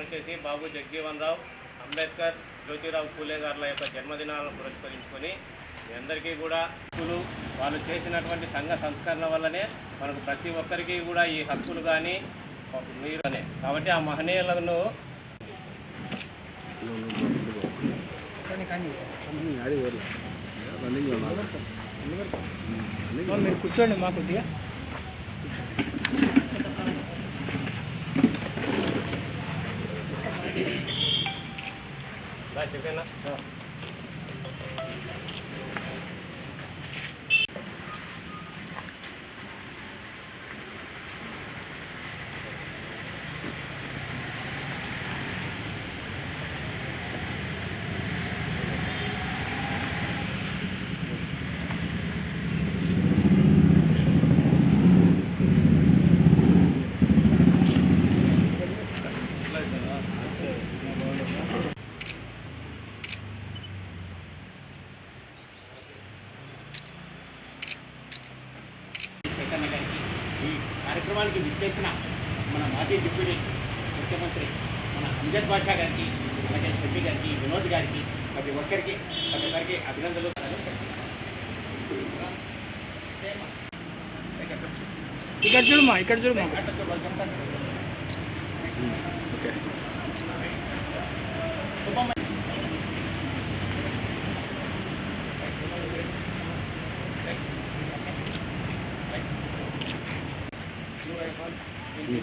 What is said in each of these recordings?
వచ్చేసి బాబు జగజీవన్ రావు అంబేద్కర్ జ్యోతిరావు పూలే గారుల యొక్క జన్మదినాలను పురస్కరించుకొని మీ అందరికీ కూడా హక్కులు వాళ్ళు చేసినటువంటి సంఘ సంస్కరణ వల్లనే మనకు ప్రతి ఒక్కరికి కూడా ఈ హక్కులు కానీ మీరు అనే కాబట్టి ఆ మహనీయులను మీరు కూర్చోండి మా కొద్దిగా రా చెప్పేనా చైతన్య గారికి ఈ కార్యక్రమానికి విచ్చేసిన మన మాజీ డిప్యూటీ ముఖ్యమంత్రి మన అంజద్ బాషా గారికి అలాగే షఫీ గారికి వినోద్ గారికి ప్రతి ఒక్కరికి ప్రతి ఒక్కరికి అభినందనలు. ఇక్కడ చూడమ్మా. ఇక్కడ చూడమ్మా.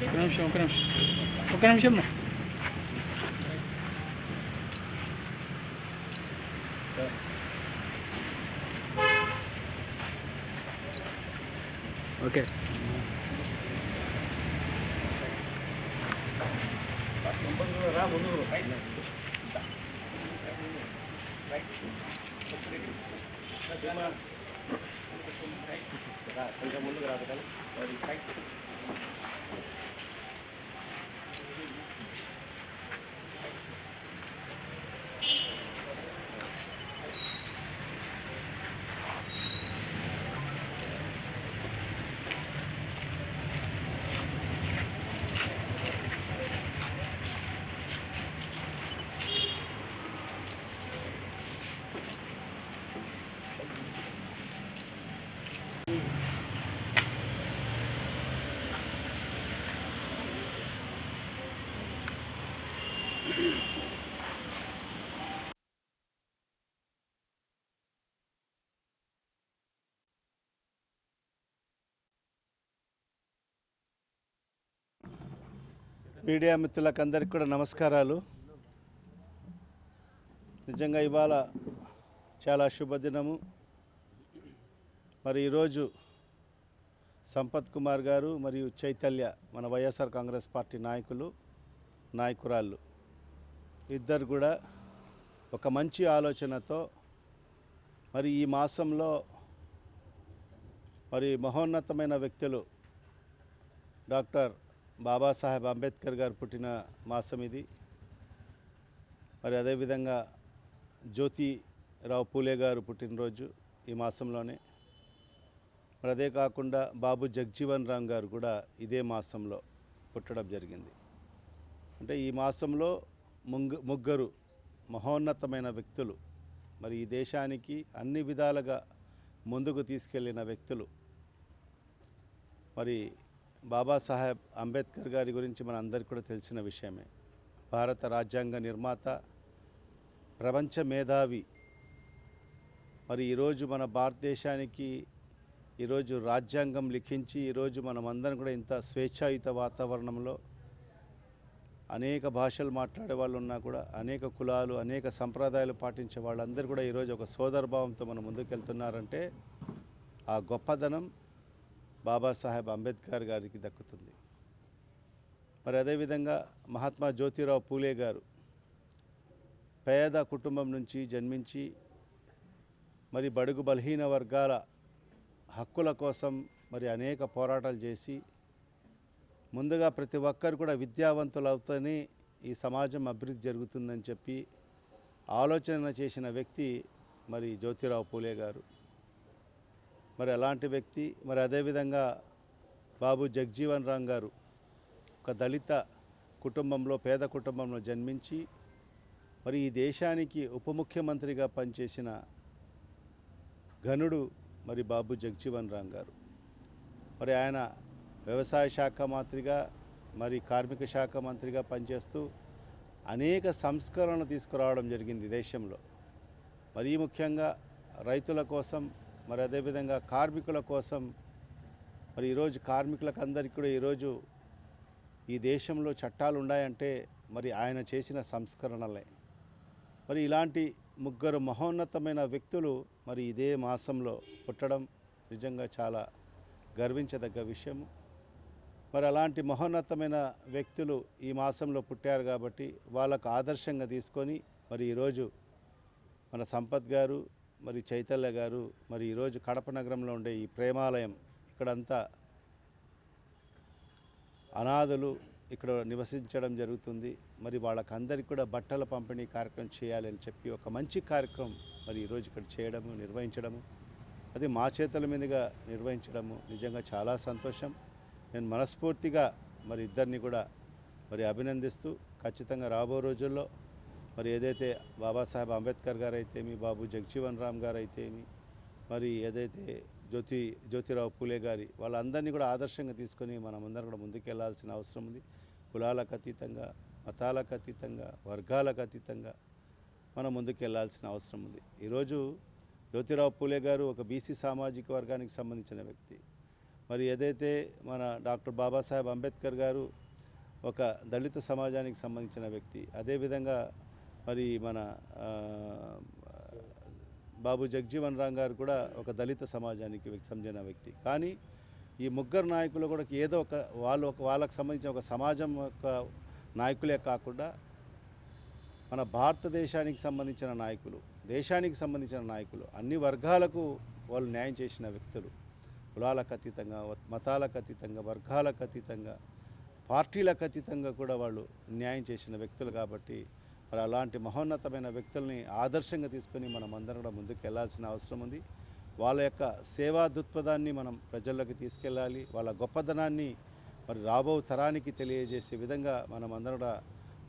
ఒక నిమిషం ఒక నిమిషం ఒక నిమిషం అమ్మా. ఓకే కొంచెం ముందుకు రాదు కానీ మీడియా మిత్రులకు అందరికీ కూడా నమస్కారాలు. నిజంగా ఇవాళ చాలా శుభదినము. మరి ఈరోజు సంపత్ కుమార్ గారు మరియు చైతల్య మన వైఎస్ఆర్ కాంగ్రెస్ పార్టీ నాయకులు నాయకురాళ్ళు. ఇద్దరు కూడా ఒక మంచి ఆలోచనతో మరి ఈ మాసంలో మరి మహోన్నతమైన వ్యక్తులు డాక్టర్ బాబాసాహెబ్ అంబేద్కర్ గారు పుట్టిన మాసం ఇది. మరి అదేవిధంగా జ్యోతిరావు పూలే గారు పుట్టినరోజు ఈ మాసంలోనే. మరి అదే కాకుండా బాబు జగ్జీవన్ రామ్ గారు కూడా ఇదే మాసంలో పుట్టడం జరిగింది. అంటే ఈ మాసంలో ముంగ్ ముగ్గురు మహోన్నతమైన వ్యక్తులు. మరి ఈ దేశానికి అన్ని విధాలుగా ముందుకు తీసుకెళ్ళిన వ్యక్తులు. మరి బాబాసాహెబ్ అంబేద్కర్ గారి గురించి మన అందరికీ కూడా తెలిసిన విషయమే. భారత రాజ్యాంగ నిర్మాత ప్రపంచ మేధావి. మరి ఈరోజు మన భారతదేశానికి ఈరోజు రాజ్యాంగం లిఖించి ఈరోజు మనమందరం కూడా ఇంత స్వేచ్ఛాయుత వాతావరణంలో అనేక భాషలు మాట్లాడే వాళ్ళు ఉన్నా కూడా అనేక కులాలు అనేక సంప్రదాయాలు పాటించే వాళ్ళందరూ కూడా ఈరోజు ఒక సోదరభావంతో మనం ముందుకెళ్తున్నారంటే ఆ గొప్పదనం బాబాసాహెబ్ అంబేద్కర్ గారికి దక్కుతుంది. మరి అదేవిధంగా మహాత్మా జ్యోతిరావు పూలే గారు పేద కుటుంబం నుంచి జన్మించి మరి బడుగు బలహీన వర్గాల హక్కుల కోసం మరి అనేక పోరాటాలు చేసి ముందుగా ప్రతి ఒక్కరు కూడా విద్యావంతులు అవుతూనే ఈ సమాజం అభివృద్ధి జరుగుతుందని చెప్పి ఆలోచన చేసిన వ్యక్తి మరి జ్యోతిరావు పూలే గారు. మరి అలాంటి వ్యక్తి మరి అదేవిధంగా బాబు జగ్జీవన్ రామ్ గారు ఒక దళిత కుటుంబంలో పేద కుటుంబంలో జన్మించి మరి ఈ దేశానికి ఉప ముఖ్యమంత్రిగా పనిచేసిన ఘనుడు మరి బాబు జగ్జీవన్ రామ్ గారు. మరి ఆయన వ్యవసాయ శాఖ మంత్రిగా మరి కార్మిక శాఖ మంత్రిగా పనిచేస్తూ అనేక సంస్కరణలు తీసుకురావడం జరిగింది దేశంలో. మరీ ముఖ్యంగా రైతుల కోసం మరి అదేవిధంగా కార్మికుల కోసం మరి ఈరోజు కార్మికులకు అందరికీ కూడా ఈరోజు ఈ దేశంలో చట్టాలు ఉన్నాయంటే మరి ఆయన చేసిన సంస్కరణలే. మరి ఇలాంటి ముగ్గురు మహోన్నతమైన వ్యక్తులు మరి ఇదే మాసంలో పుట్టడం నిజంగా చాలా గర్వించదగ్గ విషయము. మరి అలాంటి మహోన్నతమైన వ్యక్తులు ఈ మాసంలో పుట్టారు కాబట్టి వాళ్ళకు ఆదర్శంగా తీసుకొని మరి ఈరోజు మన సంపత్ గారు మరి చైతన్య గారు మరి ఈరోజు కడప నగరంలో ఉండే ఈ ప్రేమాలయం ఇక్కడంతా అనాథులు ఇక్కడ నివసించడం జరుగుతుంది. మరి వాళ్ళకందరికీ కూడా బట్టల పంపిణీ కార్యక్రమం చేయాలని చెప్పి ఒక మంచి కార్యక్రమం మరి ఈరోజు ఇక్కడ చేయడము నిర్వహించడము అది మా చేతుల మీదుగా నిర్వహించడము నిజంగా చాలా సంతోషం. నేను మనస్ఫూర్తిగా మరి ఇద్దరిని కూడా మరి అభినందిస్తూ ఖచ్చితంగా రాబో రోజుల్లో మరి ఏదైతే బాబాసాహెబ్ అంబేద్కర్ గారు అయితేమి బాబు జగజీవన్ రామ్ గారు అయితేమి మరి ఏదైతే జ్యోతి జ్యోతిరావు పూలే గారి వాళ్ళందరినీ కూడా ఆదర్శంగా తీసుకొని మనం అందరం కూడా ముందుకెళ్ళాల్సిన అవసరం ఉంది. కులాలకు అతీతంగా మతాలకు అతీతంగా వర్గాలకు అతీతంగా మనం ముందుకెళ్ళాల్సిన అవసరం ఉంది. ఈరోజు జ్యోతిరావు పూలే గారు ఒక బీసీ సామాజిక వర్గానికి సంబంధించిన వ్యక్తి. మరి ఏదైతే మన డాక్టర్ బాబాసాహెబ్ అంబేద్కర్ గారు ఒక దళిత సమాజానికి సంబంధించిన వ్యక్తి అదేవిధంగా మరి మన బాబు జగ్జీవన్ రామ్ గారు కూడా ఒక దళిత సమాజానికి సంబంధించిన వ్యక్తి. కానీ ఈ ముగ్గురు నాయకులు కూడా ఏదో ఒక వాళ్ళు ఒక వాళ్ళకు సంబంధించిన ఒక సమాజం యొక్క నాయకులే కాకుండా మన భారతదేశానికి సంబంధించిన నాయకులు దేశానికి సంబంధించిన నాయకులు అన్ని వర్గాలకు వాళ్ళు న్యాయం చేసిన వ్యక్తులు. కులాలకు అతీతంగా మతాలకు అతీతంగా వర్గాలకు అతీతంగా పార్టీలకు అతీతంగా కూడా వాళ్ళు న్యాయం చేసిన వ్యక్తులు కాబట్టి మరి అలాంటి మహోన్నతమైన వ్యక్తుల్ని ఆదర్శంగా తీసుకొని మనం అందరం కూడా ముందుకు వెళ్ళాల్సిన అవసరం ఉంది. వాళ్ళ యొక్క సేవా దృక్పథాన్ని మనం ప్రజల్లోకి తీసుకెళ్ళాలి. వాళ్ళ గొప్పదనాన్ని మరి రాబో తరానికి తెలియజేసే విధంగా మనం అందరం కూడా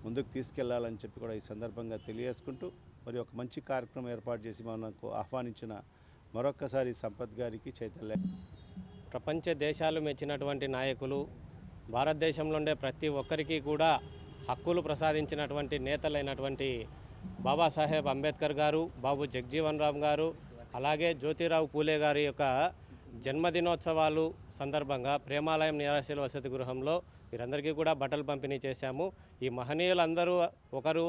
ముందుకు తీసుకెళ్ళాలని చెప్పి కూడా ఈ సందర్భంగా తెలియజేసుకుంటూ మరి ఒక మంచి కార్యక్రమం ఏర్పాటు చేసి మనకు ఆహ్వానించిన మరొక్కసారి సంపత్ గారికి చైతన్య ప్రపంచ దేశాలు మెచ్చినటువంటి నాయకులు భారతదేశంలో ఉండే ప్రతి ఒక్కరికి కూడా హక్కులు ప్రసాదించినటువంటి నేతలైనటువంటి బాబాసాహెబ్ అంబేద్కర్ గారు బాబు జగ్జీవన్ రామ్ గారు అలాగే జ్యోతిరావు పూలే గారి యొక్క జన్మదినోత్సవాలు సందర్భంగా ప్రేమాలయం నిరాశల వసతి గృహంలో వీరందరికీ కూడా బట్టలు పంపిణీ చేశాము. ఈ మహనీయులందరూ ఒకరు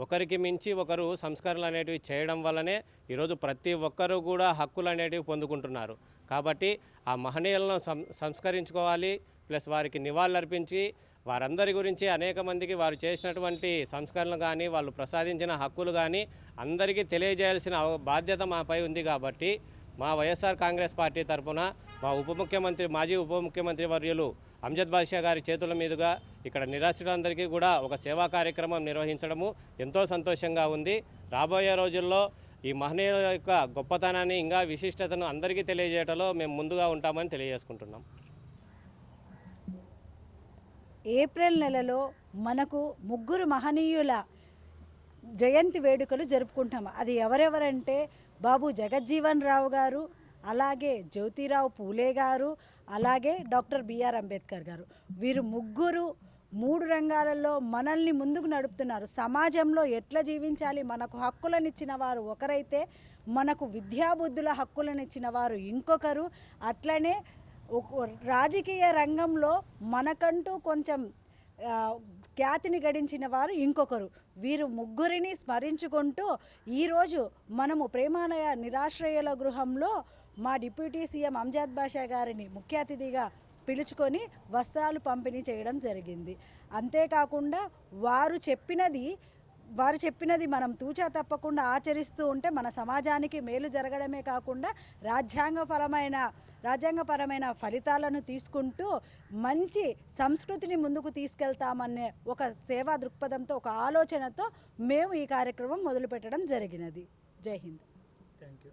ఒకరికి మించి ఒకరు సంస్కరణలు అనేటివి చేయడం వల్లనే ఈరోజు ప్రతి ఒక్కరూ కూడా హక్కులు అనేటివి పొందుకుంటున్నారు. కాబట్టి ఆ మహనీయులను సం సంస్కరించుకోవాలి ప్లస్ వారికి నివాళులర్పించి వారందరి గురించి అనేక మందికి వారు చేసినటువంటి సంస్కరణలు కానీ వాళ్ళు ప్రసాదించిన హక్కులు కానీ అందరికీ తెలియజేయాల్సిన బాధ్యత మాపై ఉంది కాబట్టి మా వైఎస్ఆర్ కాంగ్రెస్ పార్టీ తరఫున మా ఉప ముఖ్యమంత్రి మాజీ ఉప ముఖ్యమంత్రి వర్యులు అంజద్ బాషా గారి చేతుల మీదుగా ఇక్కడ నిరాశ్రితులందరికీ కూడా ఒక సేవా కార్యక్రమం నిర్వహించడము ఎంతో సంతోషంగా ఉంది. రాబోయే రోజుల్లో ఈ మహనీయుల యొక్క గొప్పతనాన్ని ఇంకా విశిష్టతను అందరికీ తెలియజేయటంలో మేము ముందుగా ఉంటామని తెలియజేసుకుంటున్నాం. ఏప్రిల్ నెలలో మనకు ముగ్గురు మహనీయుల జయంతి వేడుకలు జరుపుకుంటాం. అది ఎవరెవరంటే బాబు జగజ్జీవన్ రావు గారు అలాగే జ్యోతిరావు పూలే గారు అలాగే డాక్టర్ బిఆర్ అంబేద్కర్ గారు. వీరు ముగ్గురు మూడు రంగాలలో మనల్ని ముందుకు నడుపుతున్నారు. సమాజంలో ఎట్లా జీవించాలి? మనకు హక్కులనిచ్చిన వారు ఒకరైతే మనకు విద్యాబుద్ధుల హక్కులనిచ్చిన వారు ఇంకొకరు. అట్లనే ఒక- రాజకీయ రంగంలో మనకంటూ కొంచెం ఖ్యాతిని గడించిన వారు ఇంకొకరు. వీరు ముగ్గురిని స్మరించుకుంటూ ఈరోజు మనము ప్రేమాలయ నిరాశ్రయుల గృహంలో మా డిప్యూటీ సీఎం అంజాద్ బాషా గారిని ముఖ్య అతిథిగా పిలుచుకొని వస్త్రాలు పంపిణీ చేయడం జరిగింది. అంతేకాకుండా వారు చెప్పినది వారు చెప్పినది మనం తూచా తప్పకుండా ఆచరిస్తూ ఉంటే మన సమాజానికి మేలు జరగడమే కాకుండా రాజ్యాంగపరమైన రాజ్యాంగపరమైన ఫలితాలను తీసుకుంటూ మంచి సంస్కృతిని ముందుకు తీసుకెళ్తామనే ఒక సేవా దృక్పథంతో ఒక ఆలోచనతో మేము ఈ కార్యక్రమం మొదలుపెట్టడం జరిగినది. జై హింద్. Thank you